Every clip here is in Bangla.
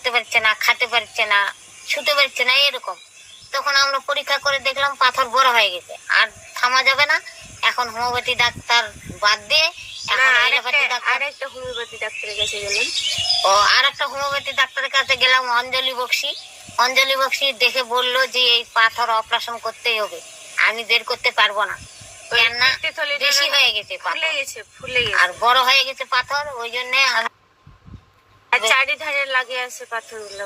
করতে পারছে না খেতে পারছে না ছুতে পারছে না এরকম। তখন আমরা পরীক্ষা করে দেখলাম পাথর বড় হয়ে গেছে। আর থামা যাবে না। এখন হোমিওপ্যাথি ডাক্তার বাদ দিয়ে এখন আরেকটা ডাক্তার আরেকটা হোমিওপ্যাথি ডাক্তারের কাছে গেলাম। ও আর একটা হোমিওপ্যাথি ডাক্তারের কাছে গেলাম অঞ্জলি বক্সি। অঞ্জলি বক্সি দেখে বলল যে এই পাথর অপারেশন করতেই হবে। আমি বের করতে পারব না। বেশি হয়ে গেছে আর বড় হয়ে গেছে পাথর ওই জন্য আর চারিধারে লাগে আছে পাথরগুলো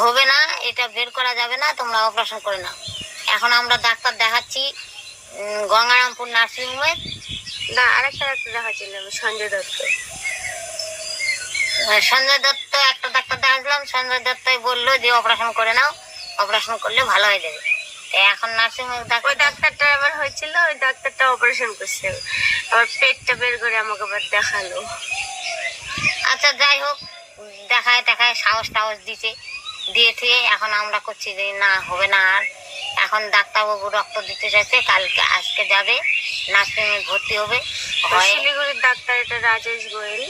হবে না এটা বের করা যাবে না তোমরা অপারেশন করে নাও। এখন আমরা ডাক্তার দেখাচ্ছি গঙ্গারামপুর নার্সিং হোমে না আরেকটা ডাক্তার দেখাচ্ছিলাম সঞ্জয় দত্ত। সঞ্জয় দত্ত একটা ডাক্তার দেখাচ্ছিলাম সঞ্জয় দত্তই বলল যে অপারেশন করে নাও অপারেশন করলে ভালো হয়ে যাবে। এখন নার্সিং হোমে ওই ডাক্তারটা আবার হয়েছিল ওই ডাক্তারটা অপারেশন করছে। আবার পেটটা বের করে আমাকে আবার দেখাল। আচ্ছা যাই হোক দেখায় দেখায় সাহস টাহস দিছে। দিয়ে থুয়ে এখন আমরা করছি যে না হবে না আর। এখন ডাক্তারবাবু রক্ত দিতে চাইছে কালকে আজকে যাবে নার্সিংয়ে ভর্তি হবে। শিলিগুড়ির ডাক্তার এটা রাজেশ গোয়েল?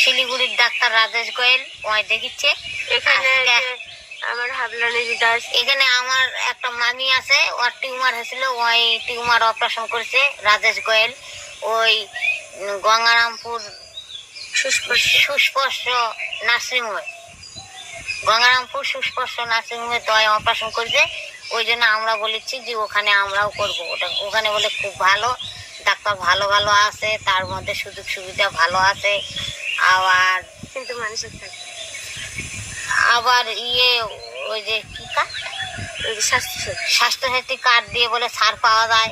শিলিগুড়ির ডাক্তার রাজেশ গোয়েল ওই দেখিচ্ছে। এখানে আমার হাবলানি দাস? এখানে আমার একটা মামি আছে ওর টিউমার হয়েছিল ওই টিউমার অপারেশন করেছে রাজেশ গোয়েল। ওই গঙ্গারামপুর সুস্পর্শ নার্সিং হোমে গঙ্গারামপুর সুস্পর্শ নার্সিং হোমে তো অপারেশন করেছে ওই জন্য আমরা বলেছি যে ওখানে আমরাও করব। ওটা ওখানে বলে খুব ভালো। ডাক্তার ভালো ভালো আছে তার মধ্যে সুযোগ সুবিধা ভালো আছে। আবার কিন্তু মানুষের থাকে। আবার ইয়ে ওই যে কি ওই স্বাস্থ্যসাথী। কার্ড দিয়ে বলে সার পাওয়া যায়।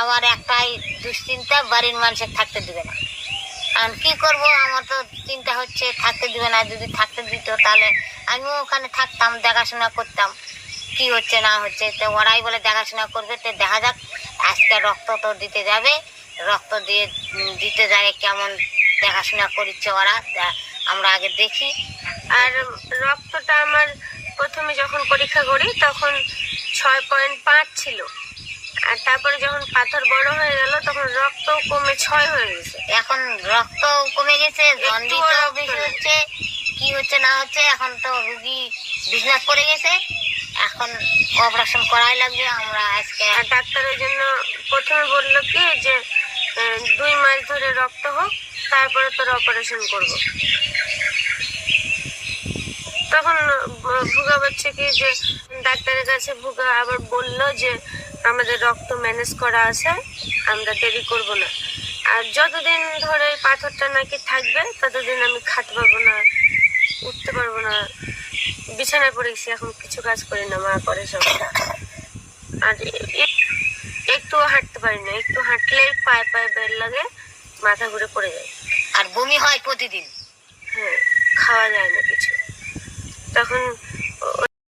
আবার একটাই দুশ্চিন্তা বাড়ির মানুষের থাকতে দিবে না। কারণ কি করব? আমার তো চিন্তা হচ্ছে, থাকতে দিবে না, যদি থাকতে দিত তাহলে আমিও ওখানে থাকতাম, দেখাশোনা করতাম। কি হচ্ছে, না হচ্ছে, তো ওরাই বলে দেখাশোনা করবে, তো দেখা যাক, আজকে রক্ত তো দিতে যাবে। রক্ত দিয়ে দিতে যায় কেমন দেখাশোনা করছে ওরা আমরা আগে দেখি। আর রক্তটা আমার প্রথমে যখন পরীক্ষা করি, তখন ছয় পয়েন্ট পাঁচ ছিল। আর তারপরে যখন পাথর বড় হয়ে গেল তখন রক্ত কমে ছয় হয়ে গেছে। এখন রক্ত কমে গেছে জন্ডিস বেশি হচ্ছে কি হচ্ছে না হচ্ছে এখন তো রুগী বিছনা পড়ে গেছে। এখন অপারেশন করাই লাগবে আমরা আজকে আর ডাক্তার জন্য প্রথমে বলল কি যে দুই মাস ধরে রক্ত হোক তারপরে তোর অপারেশন করব। তখন ভুগা বলছে কি যে ডাক্তারের কাছে ভুগা আবার বলল যে আমাদের রক্ত ম্যানেজ করা আছে আমরা দেরি করব না। আর যতদিন ধরে পাথরটা নাকি থাকবে ততদিন আমি খাতে পারব না উঠতে পারব না। বিছানায় পড়ে গেছি এখন কিছু কাজ করি না মা করে সবটা। আর এ- এ- হাঁটতে পারি না একটু হাঁটলেই পায়ে পায়ে বের লাগে মাথা ঘুরে পড়ে যায়। আর বমি হয় প্রতিদিন? হ্যাঁ খাওয়া যায় না কিছু। তখন